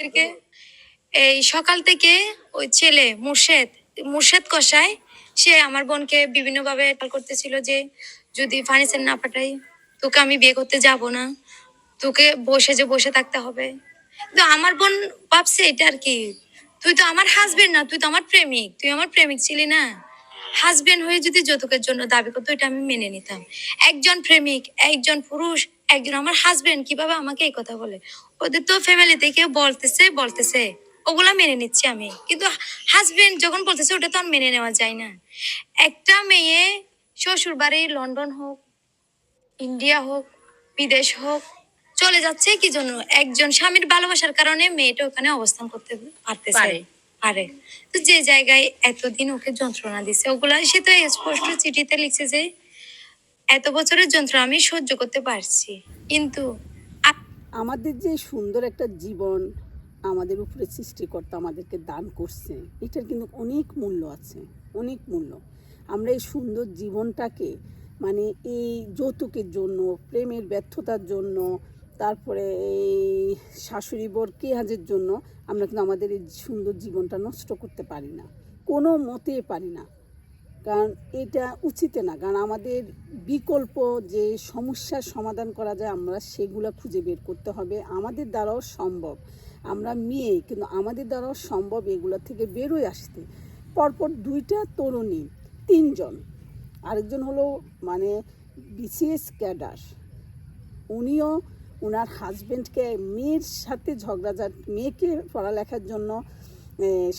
থেকে এই সকাল থেকে ওই ছেলে মুর্শেদ মুর্শেদ কষায় সে আমার বোনকে বিভিন্নভাবে করতেছিল যে যদি ফার্নিচার না পাঠাই, তোকে আমি বিয়ে করতে যাব না, তোকে বসে যে বসে থাকতে হবে। কিন্তু আমার বোন ভাবছে এটা আর কি, তুই তো আমার হাজবেন্ড না, তুই তো আমার প্রেমিক, তুই আমার প্রেমিক ছিলি না। হাজবেন্ড হয়ে যদি যৌতুকের জন্য দাবি করতো, এটা আমি মেনে নিতাম। একজন প্রেমিক, একজন পুরুষ একজন আমার হাজবেন্ড কীভাবে আমাকে এই কথা বলে? ওদের তো ফ্যামিলি থেকে বলতেছে বলতেছে। ওগুলা মেনে নিচ্ছি আমি। কিন্তু হাজবেন্ড যখন বলতেছে ওটা তো আর মেনে নেওয়া যায় না। একটা মেয়ে শ্বশুর বাড়ি লন্ডন হোক ইন্ডিয়া হোক বিদেশ হোক চলে যাচ্ছে কি জন্য? একজন স্বামীর ভালোবাসার কারণে মেয়েটা ওখানে অবস্থান করতে পারতেছে। পারে। পারে। তো যে জায়গায় এতদিন ওকে যন্ত্রণা দিছে ওগুলা সে তো স্পষ্ট চিঠিতে লিখছে যে এত বছরের যন্ত্রণা আমি সহ্য করতে পারছি, কিন্তু আমাদের যে সুন্দর একটা জীবন আমাদের উপরে সৃষ্টিকর্তা আমাদেরকে দান করছে, এটার কিন্তু অনেক মূল্য আছে, অনেক মূল্য। আমরা এই সুন্দর জীবনটাকে মানে এই যৌতুকের জন্য, প্রেমের ব্যর্থতার জন্য, তারপরে এই শাশুড়ি বর কেহাজের জন্য আমরা কিন্তু আমাদের এই সুন্দর জীবনটা নষ্ট করতে পারি না, কোনো মতে পারি না। কারণ এটা উচিত না, কারণ আমাদের বিকল্প যে সমস্যার সমাধান করা যায়, আমরা সেগুলো খুঁজে বের করতে হবে। আমাদের দ্বারাও সম্ভব। আমরা মেয়ে, কিন্তু আমাদের দ্বারাও সম্ভব এগুলো থেকে বেরোয় আসতে। পরপর দুইটা তরুণী, তিনজন। আরেকজন হলো মানে বিসিএস ক্যাডার। উনিও ওনার হাজবেন্ডকে মেয়ের সাথে ঝগড়াঝাট মেয়েকে পড়ালেখার জন্য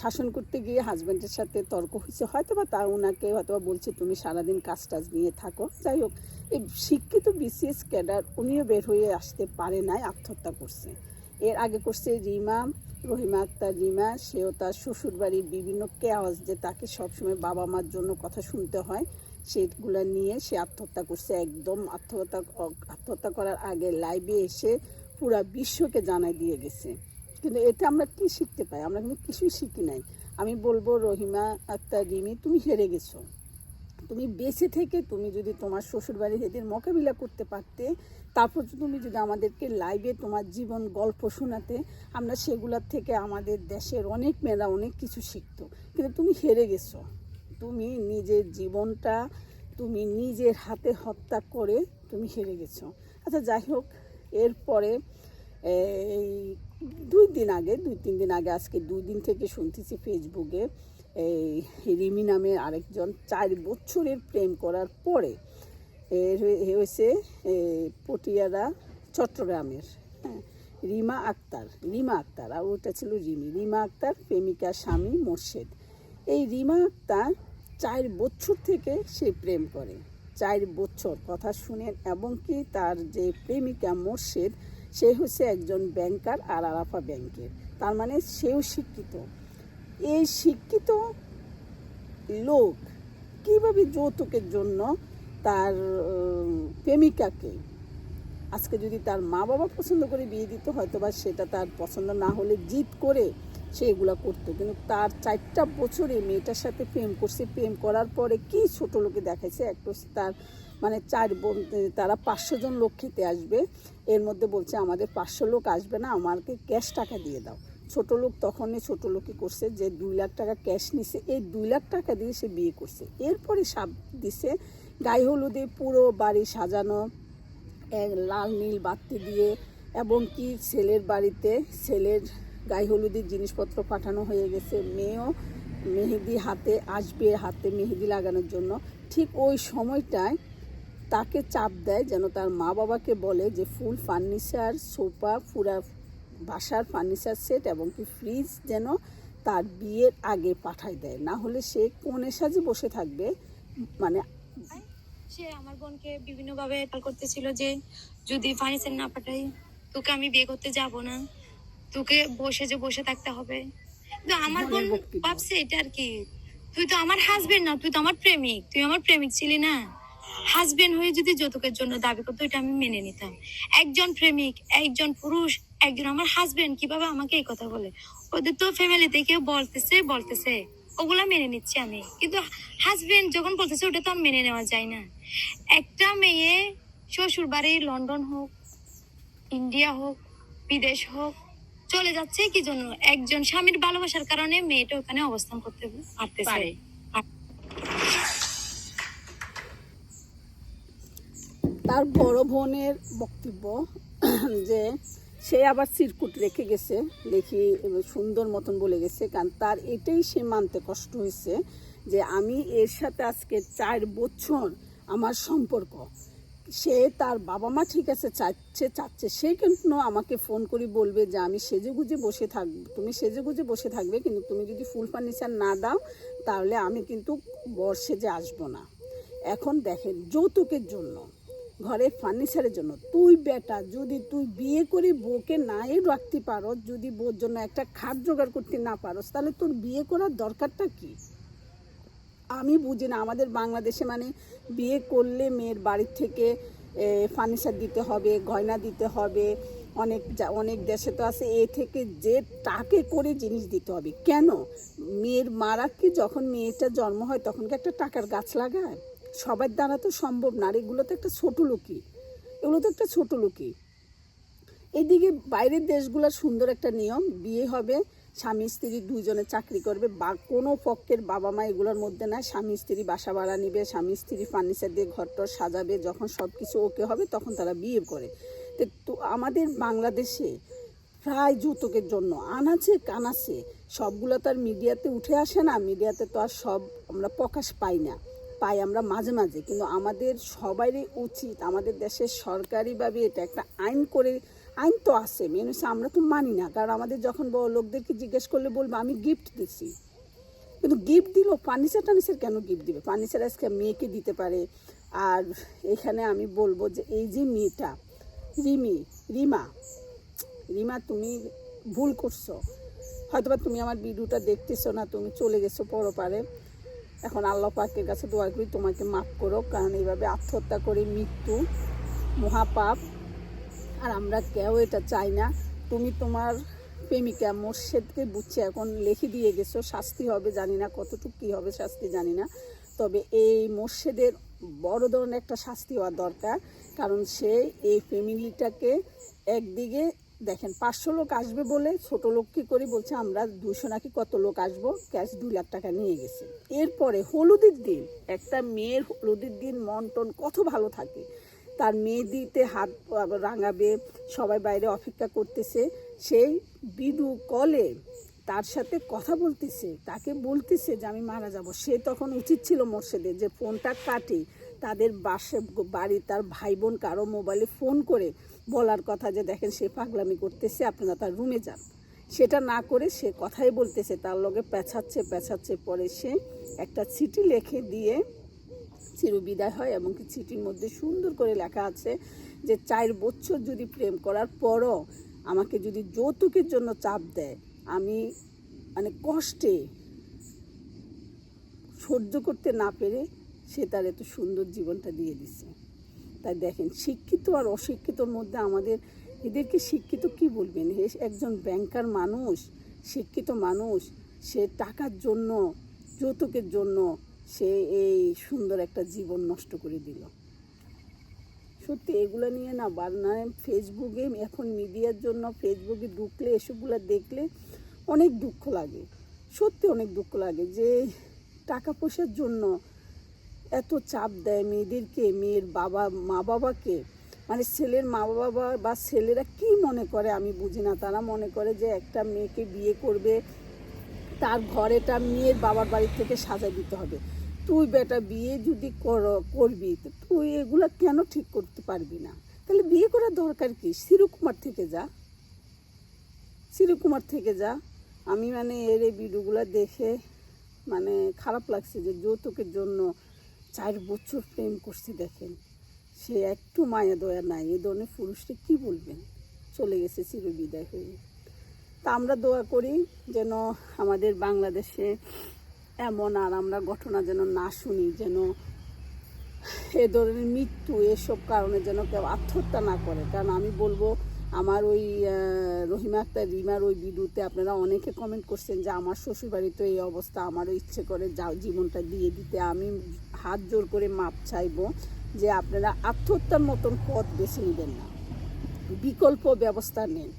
শাসন করতে গিয়ে হাজব্যান্ডের সাথে তর্ক হয়েছে। হয়তো বা তা ওনাকে হয়তো বা বলছে, তুমি সারাদিন কাজ টাজ নিয়ে থাকো। যাই হোক এই শিক্ষিত বিসিএস ক্যাডার উনিও বের হয়ে আসতে পারে নাই, আত্মহত্যা করছে। এর আগে করছে রিমা, রহিমা আক্তার রিমা, সেও তার শ্বশুর বাড়ির বিভিন্ন কেয়াস যে তাকে সবসময় বাবা মার জন্য কথা শুনতে হয়, সেগুলো নিয়ে সে আত্মহত্যা করছে একদম। আত্মহত্যা আত্মহত্যা করার আগে লাইভে এসে পুরা বিশ্বকে জানাই দিয়ে গেছে। কিন্তু এটা আমরা কি শিখতে পাই? আমরা কিন্তু কিছুই শিখি নাই। আমি বলব, রহিমা আক্তার রিমি তুমি হেরে গেছো। তুমি বেঁচে থেকে তুমি যদি তোমার শ্বশুরবাড়ির এদের মোকাবিলা করতে পারতে, তারপর তুমি যদি আমাদেরকে লাইভে তোমার জীবন গল্প শোনাতে, আমরা সেগুলোর থেকে আমাদের দেশের অনেক মেয়েরা অনেক কিছু শিখতো। কিন্তু তুমি হেরে গেছো। তুমি নিজের জীবনটা, তুমি নিজের হাতে হত্যা করে তুমি হেরে গেছো। আচ্ছা যাই হোক, এরপরে, এই দুই দিন আগে, দুই, তিন দিন আগে, আজকে দুই দিন থেকে শুনতেছি ফেসবুকে এই রিমি নামের আরেকজন চার বছরের প্রেম করার পরে হয়ে- হয়েছে পটিয়ারা চট্টগ্রামের হ্যাঁ রিমা আক্তার রিমা আক্তার, আর ওটা ছিল রিমি, রিমা আক্তার, প্রেমিকা স্বামী মোর্শেদ। এই রিমা আক্তার চার বছর থেকে সে প্রেম করে, চার বছর, কথা শুনেন, এবং কি তার যে প্রেমিকা মোর্শেদ সে হচ্ছে একজন ব্যাংকার আর আরাফা ব্যাংকের। তার মানে সেও শিক্ষিত। এই শিক্ষিত লোক কীভাবে যৌতুকের জন্য তার প্রেমিকাকে, আজকে যদি তার মা বাবা পছন্দ করে বিয়ে দিত হয়তো বা সেটা তার পছন্দ না হলে জিত করে সে এগুলো করতো। কিন্তু তার চারটা বছরে মেয়েটার সাথে প্রেম করছে। প্রেম করার পরে কি ছোট লোকে দেখাইছে? একটা তার মানে চার বোন, তারা পাঁচশো জন লোক খেতে আসবে। এর মধ্যে বলছে, আমাদের পাঁচশো লোক আসবে না, আমাকে ক্যাশ টাকা দিয়ে দাও। ছোট লোক তখনই ছোট লোকই করছে যে দুই লাখ টাকা ক্যাশ নিছে। এই দুই লাখ টাকা দিয়ে সে বিয়ে করছে। এরপরে সাপ দিছে, গায়ে হলুদে পুরো বাড়ি সাজানো লাল নীল বাতি দিয়ে। এবং কি ছেলের বাড়িতে ছেলের গায়ে হলুদের জিনিসপত্র পাঠানো হয়ে গেছে। মেয়েও মেহেদি হাতে আসবে, হাতে মেহেদি লাগানোর জন্য। ঠিক ওই সময়টায় তাকে চাপ দেয় যেন তার মা বাবাকে বলে যে, ফুল ফার্নিচার, সোফা পুরা বাসার ফার্নিচার সেট এবং কি ফ্রিজ যেন তার বিয়ের আগে পাঠায় দেয়। না হলে সে কোণে সাজে বসে থাকবে। মানে সে আমার বোনকে বিভিন্নভাবে করতেছিল যে, যদি ফার্নিচার না পাঠাই, তোকে আমি বিয়ে করতে যাব না। তোকে বসে যে বসে থাকতে হবে। কিন্তু আমার বোন ভাবছে এটা আর কি। তুই তো আমার হাজবেন্ড না তুই তো আমার প্রেমিক তুই আমার প্রেমিক ছিলি না। হাজবেন্ড হয়ে যদি যৌতুকের জন্য দাবি করতো এটা আমি মেনে নিতাম। একজন প্রেমিক একজন পুরুষ একজন আমার হাজবেন্ড কীভাবে আমাকে এই কথা বলে? ওদের তো ফ্যামিলি থেকে বলতেছে বলতেছে। ওগুলা মেনে নিচ্ছি আমি। কিন্তু হাজবেন্ড যখন বলতেছে ওটা তো আর মেনে নেওয়া যায় না। একটা মেয়ে শ্বশুর বাড়ি লন্ডন হোক ইন্ডিয়া হোক বিদেশ হোক চলে যাচ্ছে কি জন্য একজন স্বামীর ভালোবাসার কারণে মেয়েটা ওখানে অবস্থান করতে পারতেছে পারে। তার বড় বোনের বক্তব্য যে সে আবার চিরকুট রেখে গেছে দেখি সুন্দর মতন বলে গেছে কারণ তার এটাই সে মানতে কষ্ট হয়েছে যে আমি এর সাথে আজকে চার বছর আমার সম্পর্ক সে তার বাবা মা ঠিক আছে, চাচ্ছে চাচ্ছে, সে কিন্তু আমাকে ফোন করে বলবে যে, আমি সেজে গুজে বসে থাকব তুমি সেজে গুজে বসে থাকবে, কিন্তু তুমি যদি ফুল ফার্নিচার না দাও, তাহলে আমি কিন্তু বর সেজে আসব না। এখন দেখেন, যৌতুকের জন্য, ঘরের ফার্নিচারের জন্য, তুই বেটা, যদি তুই বিয়ে করে বউকে নাই রাখতে পারো, যদি বউর জন্য একটা খাট জোগাড় করতে না পারোস তাহলে তোর বিয়ে করার দরকারটা কি? আমি বুঝি না, আমাদের বাংলাদেশে মানে বিয়ে করলে মেয়ের বাড়ির থেকে ফার্নিচার দিতে হবে, গয়না দিতে হবে, অনেক অনেক দেশে তো আছে, এ থেকে যে টাকে করে জিনিস দিতে হবে। কেন? মেয়ের মারা কি যখন মেয়েটা জন্ম হয়, তখন কি একটা টাকার গাছ লাগায়? সবার দ্বারা তো সম্ভব না, আর এগুলো তো একটা ছোট লোকই। এগুলো তো একটা ছোট লোকই। এদিকে বাইরের দেশগুলোর সুন্দর একটা নিয়ম, বিয়ে হবে স্বামী স্ত্রী দুইজনে চাকরি করবে, বা কোনো পক্ষের বাবা মা এগুলোর মধ্যে না, স্বামী স্ত্রী বাসা ভাড়া নিবে, স্বামী স্ত্রী ফার্নিচার দিয়ে ঘরটর সাজাবে, যখন সব কিছু ওকে হবে তখন তারা বিয়ে করে। তো তো আমাদের বাংলাদেশে প্রায় যৌতুকের জন্য, আনাচে কানাচে, সবগুলো তো আর মিডিয়াতে উঠে আসে না, মিডিয়াতে তো আর সব আমরা প্রকাশ পাই না, পাই আমরা মাঝে মাঝে। কিন্তু আমাদের সবারই উচিত, আমাদের দেশের সরকারিভাবে এটা একটা আইন করে আইন তো আছে মেন হচ্ছে আমরা তো মানি না। কারণ আমাদের যখন লোকদেরকে জিজ্ঞেস করলে বলব, আমি গিফট দিছি। কিন্তু গিফট দিল ফার্নিচার টার্নিচার কেন গিফট দিবে? ফার্নিচার আজকে মেয়েকে দিতে পারে। আর এখানে আমি বলব যে, এই যে মেয়েটা, রিমি, রিমা রিমা, তুমি ভুল করছ। হয়তোবা তুমি আমার ভিডিওটা দেখতেছো না, তুমি চলে গেছো পরপারে। এখন আল্লাহ পাকের কাছে দোয়া করি, তোমাকে মাফ করো কারণ এইভাবে আত্মহত্যা করে মৃত্যু, মহাপাপ আর আমরা কেউ এটা চাই না। তুমি তোমার প্রেমিকা মোর্শেদকে বুঝছে, এখন লিখে দিয়ে গেছো, শাস্তি হবে, জানি না কতটুকু কী হবে, শাস্তি জানি না। তবে এই মোর্শেদের বড় ধরনের একটা শাস্তি হওয়া দরকার, কারণ সে এই ফ্যামিলিটাকে একদিকে, দেখেন, পাঁচশো লোক আসবে বলে ছোট লোক কি করে বলছে, আমরা দুশো নাকি কত লোক আসব, ক্যাশ দুই লাখ টাকা নিয়ে গেছে। এরপরে হলুদের দিন, একটা মেয়ের হলুদের দিন মন টন কত ভালো থাকে। তার মেহেদিতে হাত রাঙাবে, সবাই বাইরে অপেক্ষা করতেছে। সেই বিডু কলে তার সাথে কথা বলতেছে, তাকে বলতেছে যে আমি মারা যাব। সে তখন উচিত ছিল মোর্শেদের যে ফোনটা কাটে, তাদের বাসে বাড়ি তার ভাই বোন কারও মোবাইলে ফোন করে বলার কথা যে দেখেন সে পাগলামি করতেছে, আপনারা তার রুমে যান। সেটা না করে সে কথাই বলতেছে, তার লগে পেছাচ্ছে পেছাচ্ছে পরে সে একটা চিঠি লিখে দিয়ে চিরবিদায় হয় এবং কি চিঠির মধ্যে সুন্দর করে লেখা আছে যে চার বছর যদি প্রেম করার পরও আমাকে যদি যৌতুকের জন্য চাপ দেয়, আমি মানে কষ্টে সহ্য করতে না পেরে সে তার এত সুন্দর জীবনটা দিয়ে দিছে। তাই দেখেন, শিক্ষিত আর অশিক্ষিতর মধ্যে আমাদের, এদেরকে শিক্ষিত কি বলবেন? হে একজন ব্যাংকার মানুষ, শিক্ষিত মানুষ, সে টাকার জন্য, যৌতুকের জন্য সে এই সুন্দর একটা জীবন নষ্ট করে দিল। সত্যি এগুলো নিয়ে না বারনায় ফেসবুকে এখন মিডিয়ার জন্য ফেসবুকে ঢুকলে, এসবগুলো দেখলে অনেক দুঃখ লাগে। সত্যি অনেক দুঃখ লাগে যে টাকা পয়সার জন্য এত চাপ দেয় মেয়েদেরকে, মেয়ের বাবা, মা বাবাকে। মানে ছেলের মা বাবা বা ছেলেরা কি মনে করে আমি বুঝি না। তারা মনে করে যে একটা মেয়েকে বিয়ে করবে, তার ঘরেটা মেয়ের বাবার বাড়ি থেকে সাজা দিতে হবে। তুই বেটা বিয়ে যদি কর, করবি, তো তুই এগুলা কেন ঠিক করতে পারবি না? তাহলে বিয়ে করার দরকার কি? শিরকুমার থেকে যা। শিরকুমার থেকে যা। আমি মানে এর এই ভিডিওগুলো দেখে মানে খারাপ লাগছে যে যৌতুকের জন্য চার বছর প্রেম করছি, দেখেন। সে একটু মায়া দয়া নাই। এ ধরনের পুরুষকে কি বলবেন? চলে গেছে চিরবিদায় হয়ে। তা আমরা দোয়া করি যেন আমাদের বাংলাদেশে এমন আর আমরা ঘটনা যেন না শুনি, যেন এ ধরনের মৃত্যু, এসব কারণে যেন কেউ আত্মহত্যা না করে। কারণ আমি বলব, আমার ওই রহিমা আক্তার, রিমার ওই ভিডিওতে আপনারা অনেকে কমেন্ট করছেন যে, আমার শ্বশুরবাড়িতে এই অবস্থা, আমারও ইচ্ছে করে যা জীবনটা দিয়ে দিতে। আমি হাত জোর করে মাপ চাইব যে, আপনারা আত্মহত্যার মতন পথ বেছে নেবেন না। বিকল্প ব্যবস্থা নেন।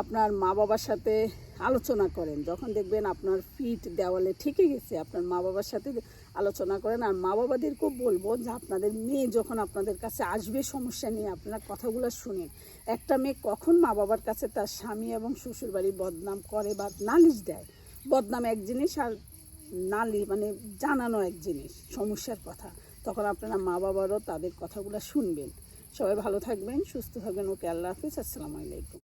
আপনার মা বাবার সাথে আলোচনা করেন। যখন দেখবেন আপনার ফিট দেওয়ালে ঠেকে গেছে, আপনার মা বাবার সাথে আলোচনা করেন আর মা বাবাদেরকেও বলব যে আপনাদের মেয়ে যখন আপনাদের কাছে আসবে সমস্যা নিয়ে, আপনারা কথাগুলো শুনেন একটা মেয়ে কখন মা বাবার কাছে তার স্বামী এবং শ্বশুরবাড়ি বদনাম করে বা নালিশ দেয়? বদনাম এক জিনিস আর নালি মানে জানানো এক জিনিস, সমস্যার কথা। তখন আপনারা মা বাবারও তাদের কথাগুলো শুনবেন। সবাই ভালো থাকবেন, সুস্থ থাকবেন। ওকে আল্লাহ হাফিজ। আসসালামু আলাইকুম।